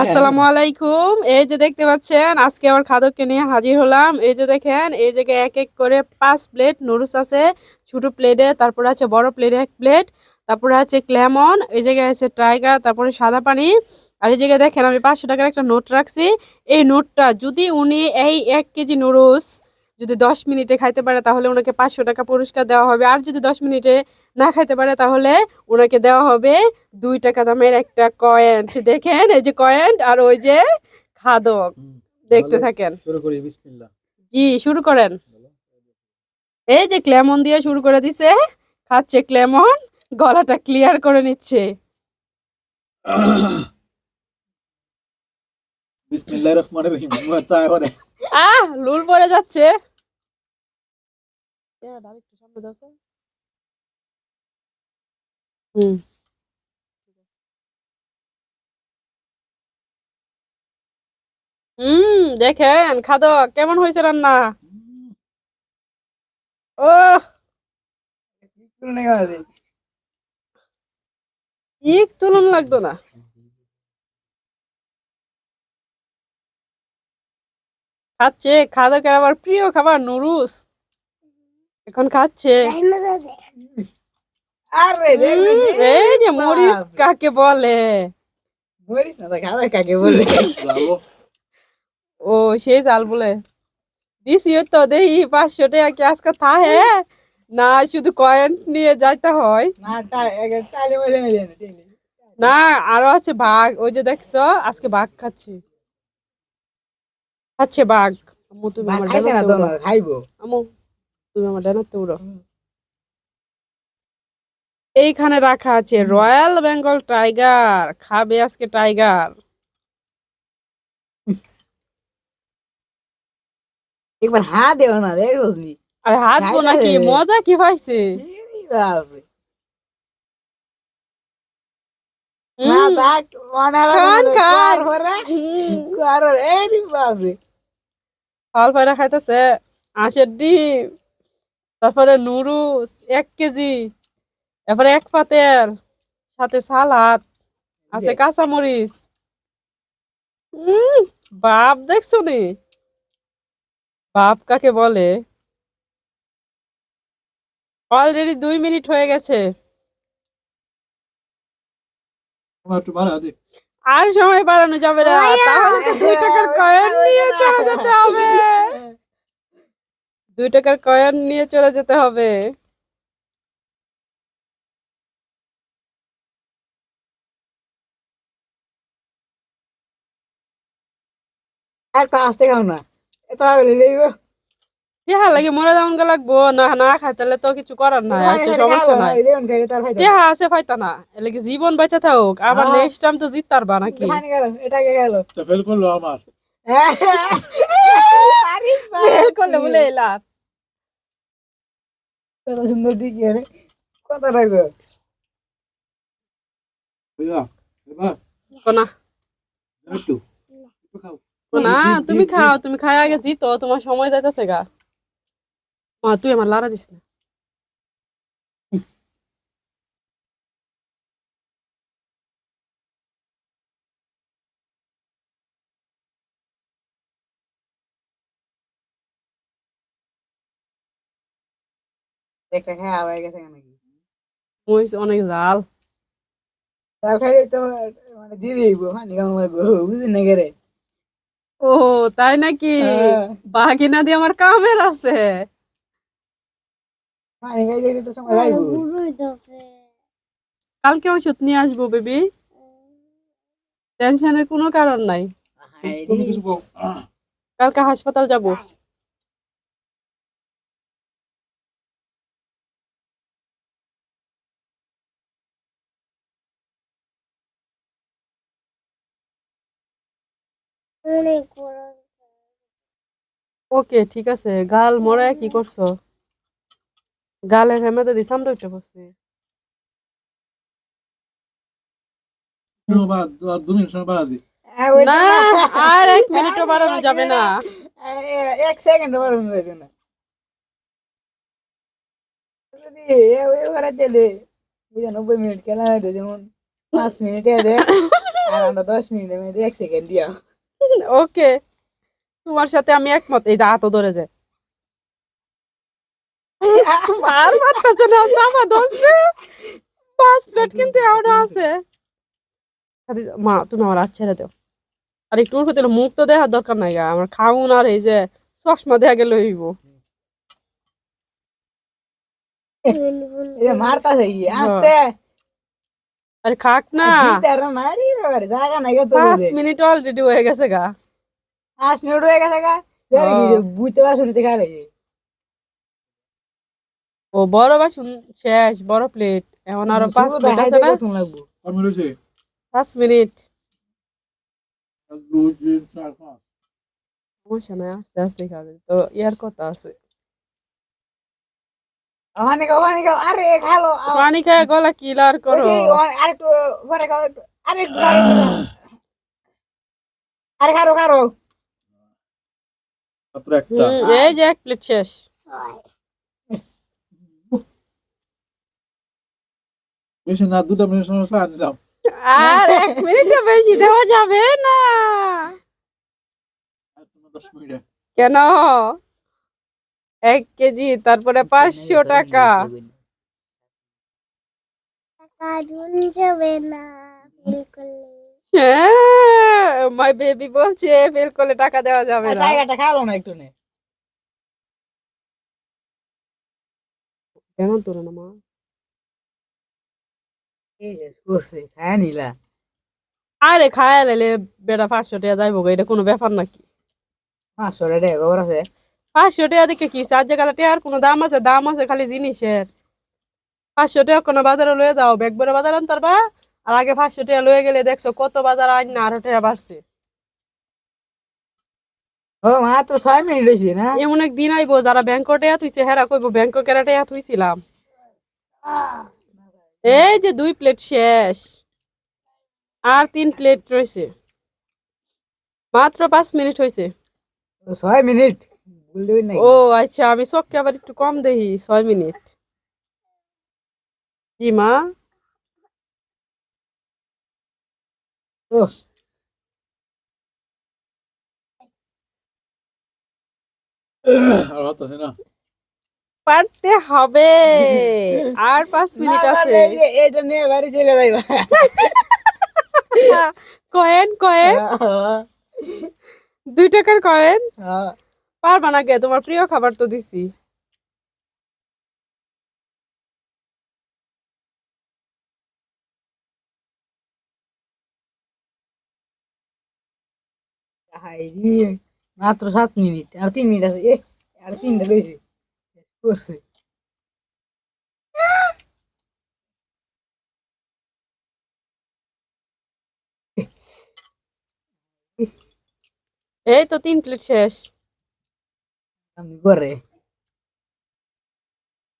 আসসালামু আলাইকুম। এই যে দেখতে পাচ্ছেন, আজকে আমার খাদককে নিয়ে হাজির হলাম। এই যে দেখেন, এই জায়গায় এক এক করে পাঁচ প্লেট নুডলস আছে। ছোট প্লেটে তারপরে আছে বড় প্লেটে এক প্লেট তারপরে আছে ক্লেমন এই জায়গায় আছে টাইগার তারপরে সাদা পানি। আর এই জায়গায় দেখেন, আমি পাঁচশো টাকার একটা নোট রাখছি। এই নোটটা যদি উনি এই এক কেজি নুডলস যদি দশ মিনিটে খাইতে পারে তাহলে ওনাকে পাঁচশো টাকা পুরস্কার দেওয়া হবে। আর যদি দশ মিনিটে না খাইতে পারে তাহলে ওনাকে দেওয়া হবে দুই টাকা দামের একটা কয়েন্ট দেখেন এই যে কয়েন্ট আর ওই যে খাদক। দেখতে থাকেন। শুরু করি বিসমিল্লাহ। জি শুরু করেন। এই যে ক্লেমন দিয়ে শুরু করে দিছে খাচ্ছে ক্লেমন গলাটা ক্লিয়ার করে নিচ্ছে। বিসমিল্লাহির রহমানির রহিম। আহ লুল পড়ে যাচ্ছে। হুম। হুম, দেখেন, খাদক, কেমন হয়েছে রান্না? ও! এক তুলন লাগতো না। খাচ্ছে, খাদকের আবার প্রিয় খাবার নুরুস এখন খাচ্ছে। আরে এই যে মরিচ কাকে বলে? মরিস না খাবার কাকে বলে? ও সেই জাল বলে। দিছি ওই তো পাঁচশো টাকা কি আজকে থাহে? না শুধু কয়েন নিয়ে যাইতে হয়। না আরও আছে বাঘ। ওই যে দেখছ আজকে বাঘ খাচ্ছে। খাচ্ছে বাঘ। খাইছে না তো খাইবো। আম্মু তুমি উড়ো। এইখানে রাখা আছে রয়্যাল বেঙ্গল টাইগার। খাবে আজকে টাইগার। একবার হা দেও না আর হাত খাই বোনা কি না রে। মজা কি পাইছে? না থাক অনার খান, খান। করে হুম। এই বাপরে। ফল ফাইরা খাইতেছে। আঁশের ডিম। তারপরে নুরু এক কেজি এরপরে এক পাতের সাথে সালাদ আছে কাঁচা মরিচ বাপ দেখছ নি? বাপ কাকে বলে? অলরেডি দুই মিনিট হয়ে গেছে। আর সময় বাড়ানো যাবে না। তাহলে তো দুই টাকার কয়েন নিয়ে চলে যেতে হবে। দুই টাকার কয়েন নিয়ে চলে যেতে হবে। আর না। এত লইব টেহা লাগে মরে যেমন গা লাগবো না না খাই তাহলে তো কিছু করার নাই সমস্যা টেহা আছে ফাইতা না এলে কি জীবন বেঁচে থাকুক আবার হ্যাঁ। নেক্সট টাইম তো জিততার বা নাকি? এটা গেল তা ফেল করল আমার। আরে বলে কত সুন্দর দিক রাখব। কোনা। তুমি খাও তুমি খাই আগে জিতো তোমার সময় যাইতেছে গা। মা তুই আমার লারা দিস না। একটা খাওয়া হয়ে গেছে নাকি মহিষ অনেক জাল তার খাইলে তো মানে দিয়ে দিব পানি কেমন বুঝলি না ও তাই নাকি হ্যাঁ। বাগিনা দিয়ে আমার কামের আছে পানি খাই দিতে তো সময় লাগবে কালকে ওষুধ নিয়ে আসব বেবি টেনশনের কোনো কারণ নাই তুমি কিছু বল কালকে হাসপাতাল যাব ওকে ঠিক আছে। গাল মরে কি করছ? গালের হেমেতে তো উঠে পড়ছে তুমি দু মিনিট সময় বাড়া দি। না আর এক মিনিটও বাড়ানো যাবে না। এক সেকেন্ড বাড়ানো যাবে না। দিলে নব্বই মিনিট কেনা যেমন পাঁচ মিনিটে দে আর আমরা দশ মিনিটের মধ্যে এক সেকেন্ড দিয়া ওকে। তোমার সাথে আমি একমত। এই যে হাতও ধরে যায় আর বাচ্চা না সামা ধরছে। পাঁচ প্লেট কিন্তু এখনও আছে। মা তুমি আমার হাত ছেড়ে দাও। আর একটু উঠে দিলে মুখ তো দেখার দরকার নাই গা। আমার খাউন আর এই যে চশমা দেখা গেলে হইব। যে আসতে। আরে খাক না ভিতরে না রে বাবারে জায়গা নাই গো তো পাঁচ মিনিট অলরেডি হয়ে গেছে গা পাঁচ মিনিট হয়ে গেছে গা ধরে কি হ্যাঁ। বুঝতে পারছ নিতে খাই লাগে ও বড় বাসন শেষ বড় প্লেট এখন আরও পাঁচ প্লেট আছে না তুমি লাগবো কম রয়েছে পাঁচ মিনিট এক দুই তিন চার পাঁচ সমস্যা নাই আস্তে আস্তে খাবে তো ইয়ার কথা আছে ওখানে খাও ওখানে খাও আরে খালো পানি খায় গলা কিলার করো। আরেকটু পরে খাও একটু আরে খারো খারো। মাত্র একটা। এই যে এক প্লেট শেষ। বেশি না দুটা মিনিট সময় চা আর এক মিনিটও বেশি দেওয়া যাবে না। আর তোমার দশ মিনিটে। কেন? এক কেজি তারপরে পাঁচশো টাকা। হ্যাঁ মাই বেবি বলছে ফেল করলে টাকা দেওয়া যাবে না। খালো না একটু নে। কেমন তোর না মা? খায় নিলা। আরে খায় লাইলে বেটা পাঁচশো টাকা যাইব গো, এটা কোনো ব্যাপার নাকি? পাঁচশো টাকা খবর আছে? পাঁচশো টাকা দেখে কি? যে কালে টাকার কোনো দাম আছে? দাম আছে খালি জিনিসের। পাঁচশো টাকা কোনো বাজারে লয়ে যাও। ব্যাগ ভরে বাজার আনতার বা আর আগে পাঁচশো টাকা লয়ে গেলে দেখছ কত বাজার আইন না আরও টাকা বাড়ছে। ও মাত্র ছয় মিনিট হয়েছে না? এমন এক দিন আইবো যারা ব্যাংকও টাকা তুইছে হেরা কইবো ব্যাংককের টাকা তুইছিলাম এই যে দুই প্লেট শেষ। আর তিন প্লেট রয়েছে মাত্র পাঁচ মিনিট হয়েছে ছয় মিনিট? ও আচ্ছা আমি চোখকে আবার একটু কম দেখি ছয় মিনিট। জি মা। পারতে হবে। আর পাঁচ মিনিট আছে। যে এটা নিয়ে বাড়ি চলে যাইবা। Coin coin. দুই টাকার কয়েন। হ্যাঁ। পারবা না কে তোমার প্রিয় খাবার তো দিছি। মাত্র সাত মিনিট আর তিন মিনিট আছে। এ আর তিনটা রয়েছে করছে। এই তো তিন প্লেট শেষ। আমি করে।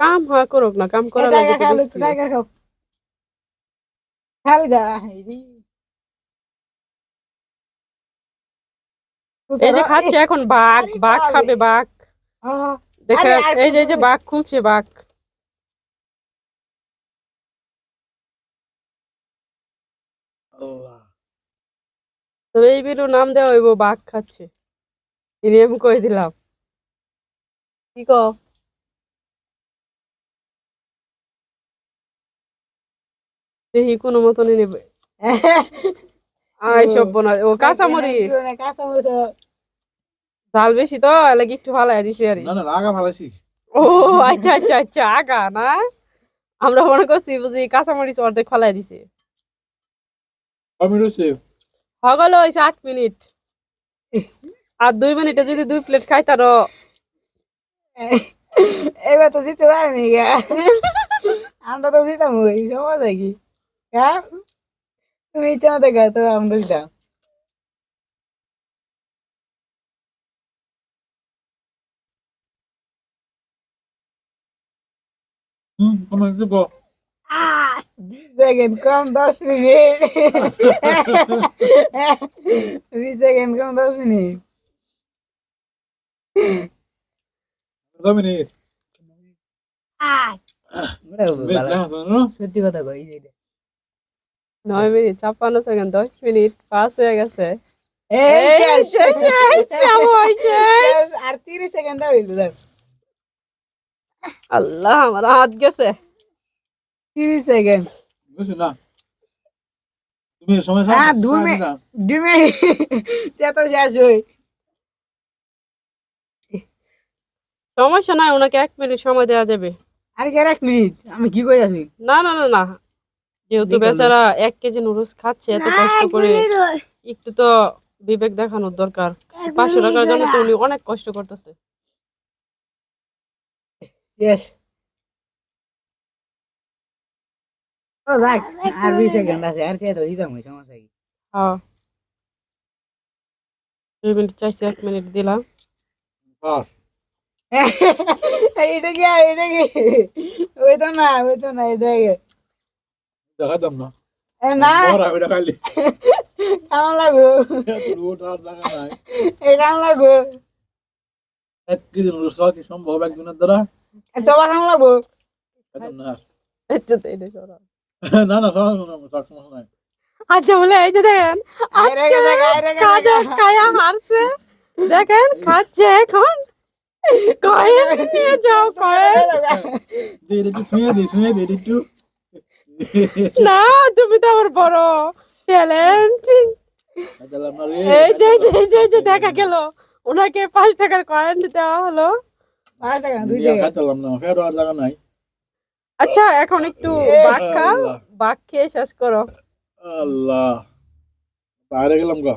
কাম হয় করুক না কাম করা লাগে টাইগার খাও। খালি দা এই যে খাচ্ছে এখন বাঘ বাঘ খাবে বাঘ। দেখে এই যে এই যে বাঘ খুলছে বাঘ। আল্লাহ। তবে এই বিরু নাম দেওয়া হইব বাঘ খাচ্ছে। ইনি আমি কই দিলাম? কি কো দেখি কোনো মতনই নেবে আই সব বনা ও কাঁচামরিচ কাঁচামরিচ ঝাল বেশি তো লাগে একটু ফালাই দিছি আর না না আগা ও আচ্ছা আচ্ছা আচ্ছা আগা না আমরা মনে করছি বুঝি কাঁচামরিচ অর্ধেক ফালাই দিছে হগল আট মিনিট আর দুই মিনিটে যদি দুই প্লেট খাই তার এবার তো জিতে পারবি গা। আমরা তো জিতাম ওই সমস্যা কি? হ্যাঁ তুমি ইচ্ছা মতো গা তো আমরা জিতাম। হুম কম মিনিট গো সেকেন্ড কম দশ মিনিট। সেকেন্ড কম দশ মিনিট কম মিনিট ওটা বেশ ভালো। দেখা না সত্যি কথা কই যে নয় মিনিট ছাপ্পান্ন সেকেন্ড দশ মিনিট পাস হয়ে গেছে। আর তিরিশ হইল আল্লাহ আমার হাত গেছে তিরিশ সেকেন্ড বুঝছি না তুমি সময় হ্যাঁ দুই মিনিট দুই মিনিট তো শেষ হই সমস্যা নাই ওনাকে এক মিনিট সময় দেওয়া যাবে। আর কি আর এক মিনিট? আমি কি কই আছি? না না না না। যেহেতু বেচারা এক কেজি নুডলস খাচ্ছে এত কষ্ট করে একটু তো বিবেক দেখানোর দরকার। পাঁচশো টাকার জন্য তো উনি অনেক কষ্ট করতেছে। শেষ। ও দেখ আর বিশ সেকেন্ড আছে আর কি দিতাম সমস্যা কি? হ্যাঁ। দুই মিনিট চাইছি এক মিনিট দিলাম। এটা কি এটা কি? ওই তো না ওই তো না এটা কি? দেখাতাম না। না। ওরা ওইটা কেমন লাগো ওটার জায়গা নাই। এ কেমন লাগো এক কেজি নুডলস খাওয়া কি সম্ভব একজনের দ্বারা? তোমার কেমন লাগবো না। আচ্ছা। না না সব নাই। আচ্ছা বলে এই যে দেখেন আজকে কাজে। কায়া হারছে। দেখেন খাচ্ছে এখন। কয়েন নিয়ে যাও কয়েন এটা একটু ছুঁয়ে দিই ছুঁয়ে এটা একটু না তুমি তো আবার বড় ট্যালেন্ট এই যে যে যে যে দেখা গেল। ওনাকে পাঁচ টাকার কয়েন দেওয়া হলো। পাঁচ টাকা দুই টাকা। খাইতাম না ফের আর জায়গা নাই। আচ্ছা এখন একটু বাঘ খাও বাঘ খেয়ে শেষ করো। আল্লাহ। বাইরে গেলাম গা।